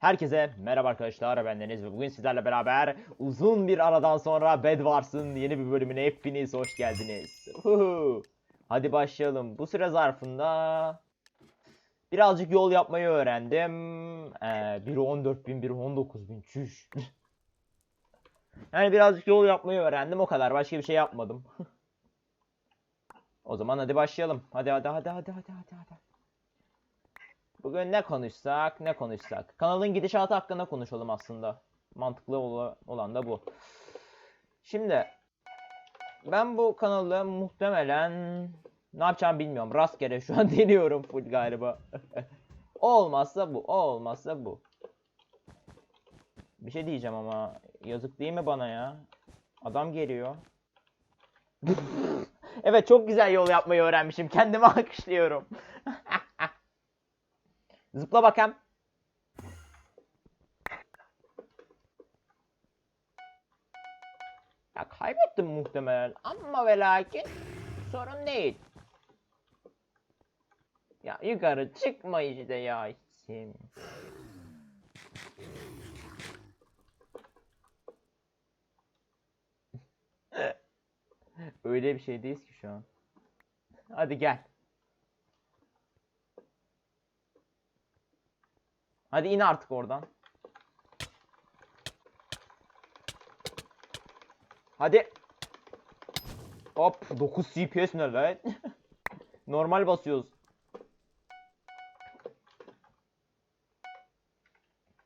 Herkese merhaba arkadaşlar ben Deniz ve bugün sizlerle beraber uzun bir aradan sonra Bed Wars'ın yeni bir bölümüne hepiniz hoş geldiniz. Hadi başlayalım. Bu süre zarfında birazcık yol yapmayı öğrendim. Ee, biri 14 bin, biri 19 bin. Çüş. yani birazcık yol yapmayı öğrendim o kadar. Başka bir şey yapmadım. o zaman hadi başlayalım. Hadi hadi hadi hadi hadi hadi. Bugün ne konuşsak, ne konuşsak. Kanalın gidişatı hakkında konuşalım aslında. Mantıklı ola- olan da bu. Şimdi ben bu kanalı muhtemelen ne yapacağımı bilmiyorum. Rastgele şu an deniyorum full galiba. o olmazsa bu, o olmazsa bu. Bir şey diyeceğim ama yazık değil mi bana ya? Adam geliyor. evet çok güzel yol yapmayı öğrenmişim. Kendimi alkışlıyorum. Zıpla bakalım. Ya kaybettim muhtemelen ama ve lakin sorun değil. Ya yukarı çıkma işte ya isim. Öyle bir şeydeyiz ki şu an. Hadi gel. Hadi in artık oradan. Hadi. Hop 9 CPS ne lan? Normal basıyoruz.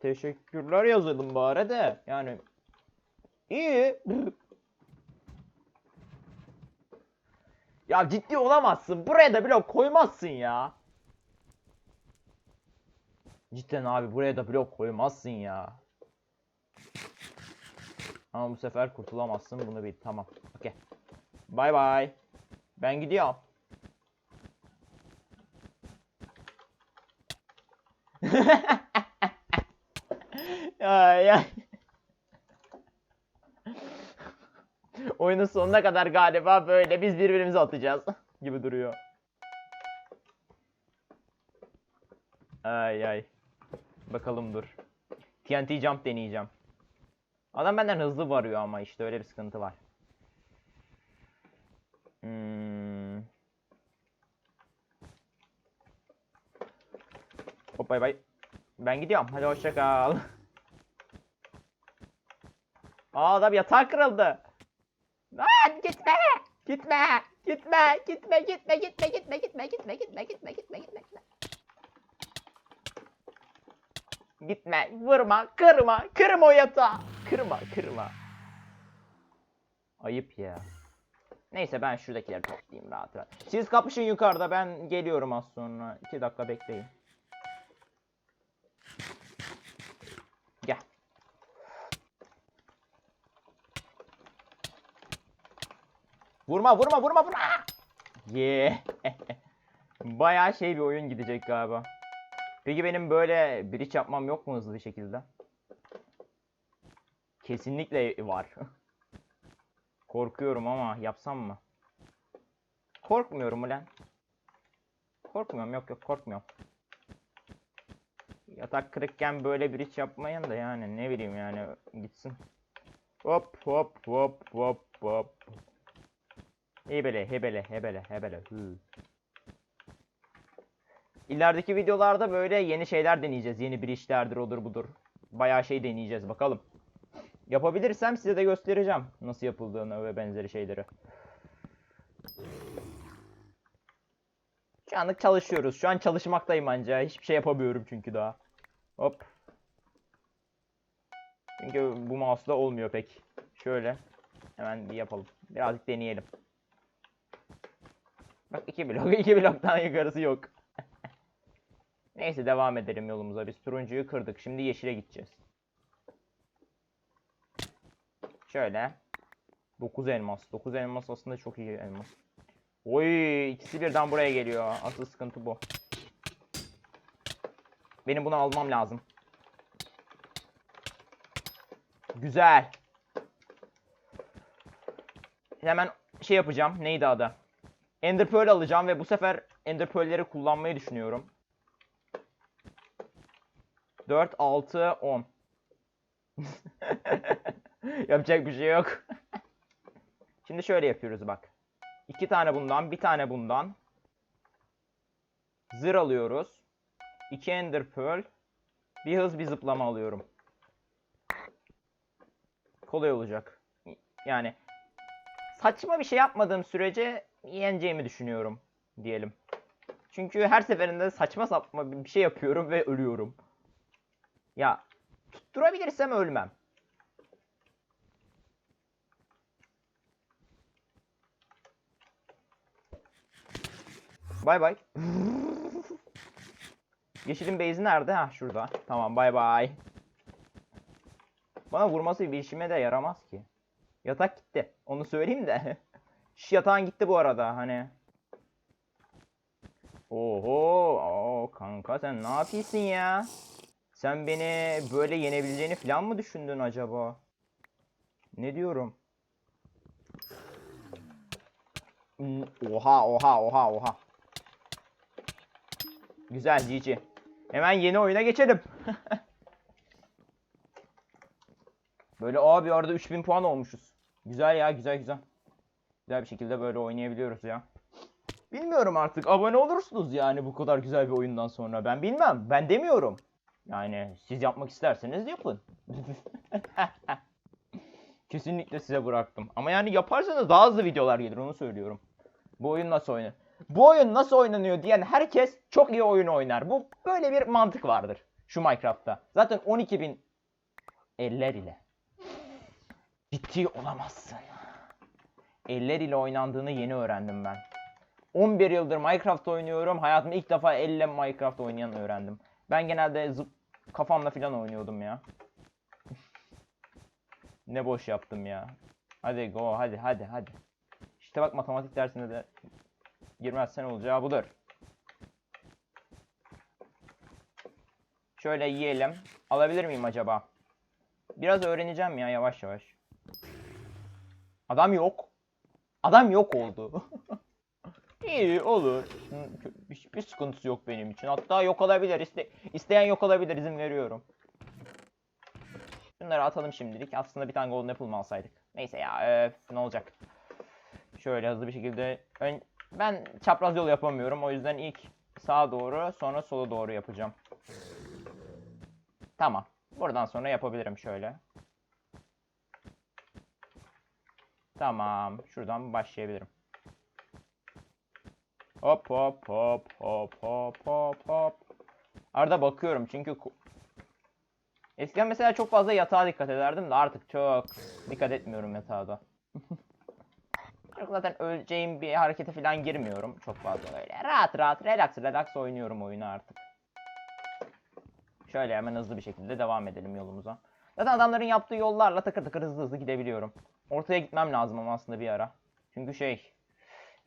Teşekkürler yazalım bari de. Yani iyi. Ya ciddi olamazsın. Buraya da blok koymazsın ya. Cidden abi buraya da blok koymazsın ya. Ama bu sefer kurtulamazsın bunu bil. Tamam. Okey. Bay bay. Ben gidiyorum. ay ay. Oyunun sonuna kadar galiba böyle biz birbirimize atacağız gibi duruyor. Ay ay. Bakalım dur. TNT jump deneyeceğim. Adam benden hızlı varıyor ama işte öyle bir sıkıntı var. Hmm. Hop bay bay. Ben gidiyorum. Hadi hoşça kal. Aa adam yatağı kırıldı. Lan gitme. Gitme. Gitme. Gitme. Gitme. Gitme. Gitme. Gitme. Gitme. Gitme. Gitme. Gitme. Gitme. Gitme. Gitme, vurma, kırma, kırma o yatağı. Kırma, kırma. Ayıp ya. Neyse ben şuradakileri toplayayım rahat rahat. Siz kapışın yukarıda ben geliyorum az sonra. 2 dakika bekleyin. Gel. Vurma vurma vurma vurma. Yeah. Bayağı şey bir oyun gidecek galiba. Peki benim böyle bridge yapmam yok mu hızlı bir şekilde? Kesinlikle var. Korkuyorum ama yapsam mı? Korkmuyorum ulan. Korkmuyorum yok yok korkmuyorum. Yatak kırıkken böyle bridge yapmayın da yani ne bileyim yani gitsin. Hop hop hop hop hop. Hebele hebele hebele hebele. Hı. İlerideki videolarda böyle yeni şeyler deneyeceğiz. Yeni bir işlerdir odur budur. Bayağı şey deneyeceğiz bakalım. Yapabilirsem size de göstereceğim nasıl yapıldığını ve benzeri şeyleri. Şu anlık çalışıyoruz. Şu an çalışmaktayım anca. Hiçbir şey yapamıyorum çünkü daha. Hop. Çünkü bu mouse'da olmuyor pek. Şöyle. Hemen bir yapalım. Birazcık deneyelim. Bak iki blok. iki bloktan yukarısı yok. Neyse devam edelim yolumuza. Biz turuncuyu kırdık. Şimdi yeşile gideceğiz. Şöyle. 9 elmas. 9 elmas aslında çok iyi elmas. Oy ikisi birden buraya geliyor. Asıl sıkıntı bu. Benim bunu almam lazım. Güzel. Hemen şey yapacağım. Neydi adı? Ender Pearl alacağım ve bu sefer Ender Pearl'leri kullanmayı düşünüyorum. 4, 6, 10. Yapacak bir şey yok. Şimdi şöyle yapıyoruz bak. İki tane bundan, bir tane bundan. Zır alıyoruz. 2 Ender Pearl. Bir hız bir zıplama alıyorum. Kolay olacak. Yani saçma bir şey yapmadığım sürece yeneceğimi düşünüyorum diyelim. Çünkü her seferinde saçma sapma bir şey yapıyorum ve ölüyorum. Ya tutturabilirsem ölmem. Bay bay. Yeşilin base'i nerede? Ha şurada. Tamam bay bay. Bana vurması bir işime de yaramaz ki. Yatak gitti. Onu söyleyeyim de. Şu yatağın gitti bu arada hani. Oho, oo, kanka sen ne yapıyorsun ya? Sen beni böyle yenebileceğini falan mı düşündün acaba? Ne diyorum? Hmm, Oha, oha, oha, oha. Güzel GG. Hemen yeni oyuna geçelim. böyle abi arada 3000 puan olmuşuz. Güzel ya, güzel güzel. Güzel bir şekilde böyle oynayabiliyoruz ya. Bilmiyorum artık. Abone olursunuz yani bu kadar güzel bir oyundan sonra. Ben bilmem. Ben demiyorum. Yani siz yapmak isterseniz yapın. Kesinlikle size bıraktım. Ama yani yaparsanız daha hızlı videolar gelir onu söylüyorum. Bu oyun nasıl oynanır? Bu oyun nasıl oynanıyor diyen herkes çok iyi oyun oynar. Bu böyle bir mantık vardır şu Minecraft'ta. Zaten 12.000 eller ile ciddi olamazsın. Eller ile oynandığını yeni öğrendim ben. 11 yıldır Minecraft oynuyorum. Hayatımda ilk defa elle Minecraft oynayan öğrendim. Ben genelde zıp kafamla falan oynuyordum ya. ne boş yaptım ya. Hadi go hadi hadi hadi. İşte bak matematik dersinde de girmezsen olacağı budur. Şöyle yiyelim. Alabilir miyim acaba? Biraz öğreneceğim ya yavaş yavaş. Adam yok. Adam yok oldu. İyi olur. Hiçbir sıkıntısı yok benim için. Hatta yok olabilir. İste isteyen yok olabilir. izin veriyorum. Şunları atalım şimdilik. Aslında bir tane golden apple mı alsaydık? Neyse ya. öf, ne olacak? Şöyle hızlı bir şekilde. Ön... Ben çapraz yol yapamıyorum. O yüzden ilk sağa doğru sonra sola doğru yapacağım. Tamam. Buradan sonra yapabilirim şöyle. Tamam. Şuradan başlayabilirim. Hop hop hop hop hop hop hop. Arada bakıyorum çünkü eskiden mesela çok fazla yatağa dikkat ederdim de artık çok dikkat etmiyorum yatağa da. Çok zaten öleceğim bir harekete falan girmiyorum çok fazla öyle. Rahat rahat relax relax oynuyorum oyunu artık. Şöyle hemen hızlı bir şekilde devam edelim yolumuza. Zaten adamların yaptığı yollarla takır takır hızlı hızlı gidebiliyorum. Ortaya gitmem lazım ama aslında bir ara. Çünkü şey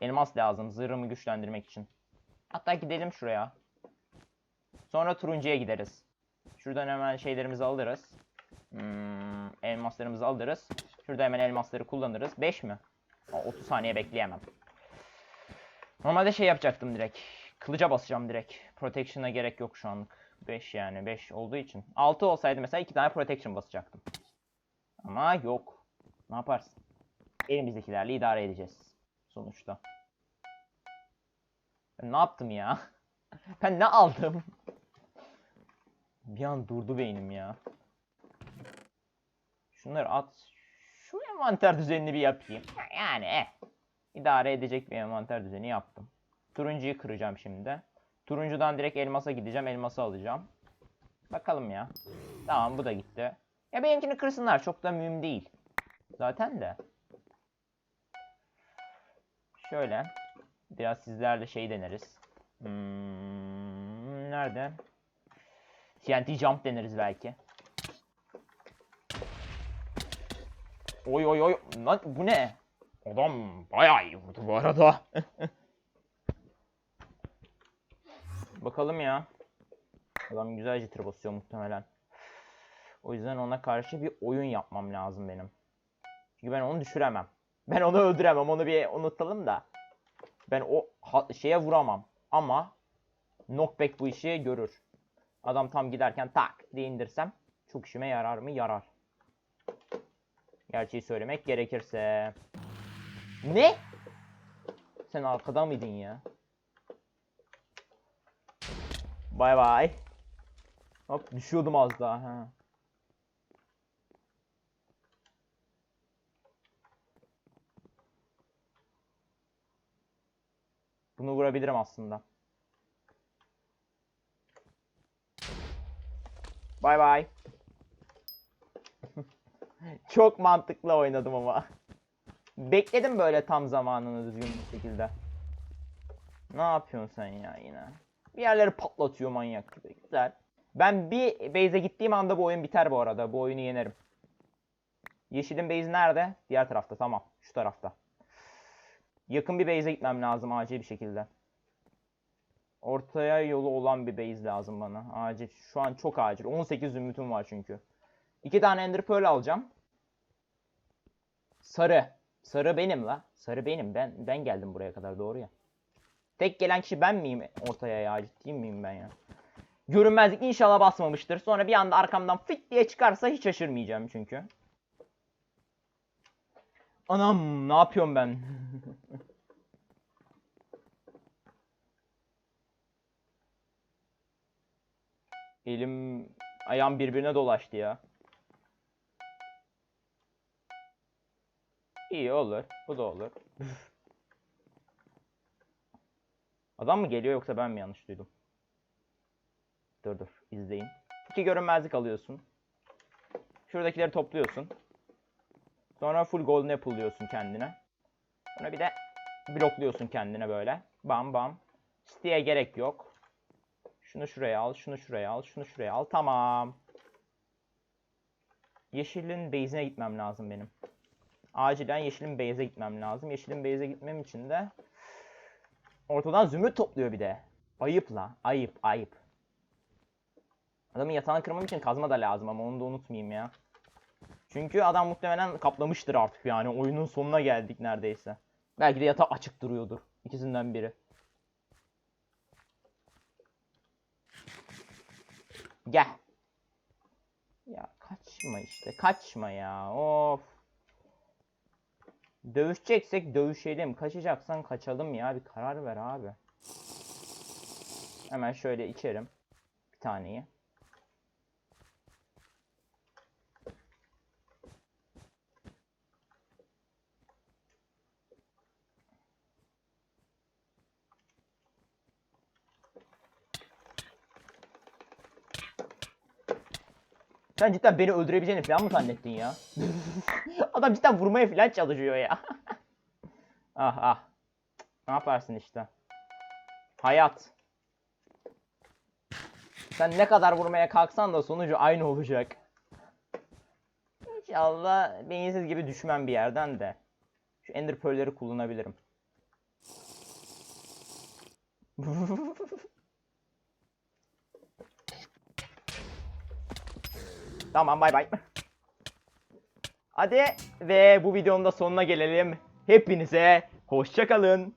Elmas lazım zırhımı güçlendirmek için. Hatta gidelim şuraya. Sonra turuncuya gideriz. Şuradan hemen şeylerimizi alırız. Hmm, elmaslarımızı alırız. Şurada hemen elmasları kullanırız. 5 mi? Aa, 30 saniye bekleyemem. Normalde şey yapacaktım direkt. Kılıca basacağım direkt. Protection'a gerek yok şu anlık. 5 yani 5 olduğu için. 6 olsaydı mesela 2 tane protection basacaktım. Ama yok. Ne yaparsın? Elimizdekilerle idare edeceğiz sonuçta. Ben ne yaptım ya? Ben ne aldım? Bir an durdu beynim ya. Şunları at. Şu envanter düzenini bir yapayım. Yani eh. İdare edecek bir envanter düzeni yaptım. Turuncuyu kıracağım şimdi. Turuncudan direkt elmasa gideceğim. Elması alacağım. Bakalım ya. Tamam bu da gitti. Ya benimkini kırsınlar. Çok da mühim değil. Zaten de. Şöyle. Biraz sizlerle şey deneriz. Hmm, nerede? TNT jump deneriz belki. Oy oy oy. Lan bu ne? Adam bayağı iyi vurdu bu arada. Bakalım ya. Adam güzel jitter basıyor muhtemelen. O yüzden ona karşı bir oyun yapmam lazım benim. Çünkü ben onu düşüremem. Ben onu öldüremem. Onu bir unutalım da. Ben o şeye vuramam. Ama knockback bu işi görür. Adam tam giderken tak diye indirsem çok işime yarar mı? Yarar. Gerçeği söylemek gerekirse. Ne? Sen arkada mıydın ya? Bay bay. Hop düşüyordum az daha. Ha. Bunu vurabilirim aslında. Bay bay. Çok mantıklı oynadım ama. Bekledim böyle tam zamanını düzgün bir şekilde. Ne yapıyorsun sen ya yine? Bir yerleri patlatıyor manyak gibi. Güzel. Ben bir base'e gittiğim anda bu oyun biter bu arada. Bu oyunu yenerim. Yeşilin base nerede? Diğer tarafta tamam. Şu tarafta. Yakın bir base'e gitmem lazım acil bir şekilde. Ortaya yolu olan bir base lazım bana. Acil. Şu an çok acil. 18 zümrütüm var çünkü. İki tane Ender Pearl alacağım. Sarı. Sarı benim la. Sarı benim. Ben ben geldim buraya kadar doğru ya. Tek gelen kişi ben miyim ortaya ya? Ciddi miyim ben ya? Görünmezlik inşallah basmamıştır. Sonra bir anda arkamdan fit diye çıkarsa hiç şaşırmayacağım çünkü. Anam ne yapıyorum ben? Elim ayağım birbirine dolaştı ya. İyi olur. Bu da olur. Adam mı geliyor yoksa ben mi yanlış duydum? Dur dur izleyin. İki görünmezlik alıyorsun. Şuradakileri topluyorsun. Sonra full golden apple diyorsun kendine. Sonra bir de blokluyorsun kendine böyle. Bam bam. Siteye gerek yok. Şunu şuraya al, şunu şuraya al, şunu şuraya al. Tamam. Yeşilin base'ine gitmem lazım benim. Acilen yeşilin base'e gitmem lazım. Yeşilin base'e gitmem için de ortadan zümrüt topluyor bir de. Ayıp la. Ayıp, ayıp. Adamın yatağını kırmam için kazma da lazım ama onu da unutmayayım ya. Çünkü adam muhtemelen kaplamıştır artık yani. Oyunun sonuna geldik neredeyse. Belki de yatağı açık duruyordur. İkisinden biri. Gel. Ya kaçma işte. Kaçma ya. Of. Dövüşeceksek dövüşelim. Kaçacaksan kaçalım ya. Bir karar ver abi. Hemen şöyle içerim. Bir taneyi. Sen cidden beni öldürebileceğini falan mı zannettin ya? Adam cidden vurmaya falan çalışıyor ya. ah ah. Ne yaparsın işte. Hayat. Sen ne kadar vurmaya kalksan da sonucu aynı olacak. İnşallah beyinsiz gibi düşmem bir yerden de. Şu Ender Pearl'leri kullanabilirim. Tamam bay bay. Hadi ve bu videonun da sonuna gelelim. Hepinize hoşça kalın.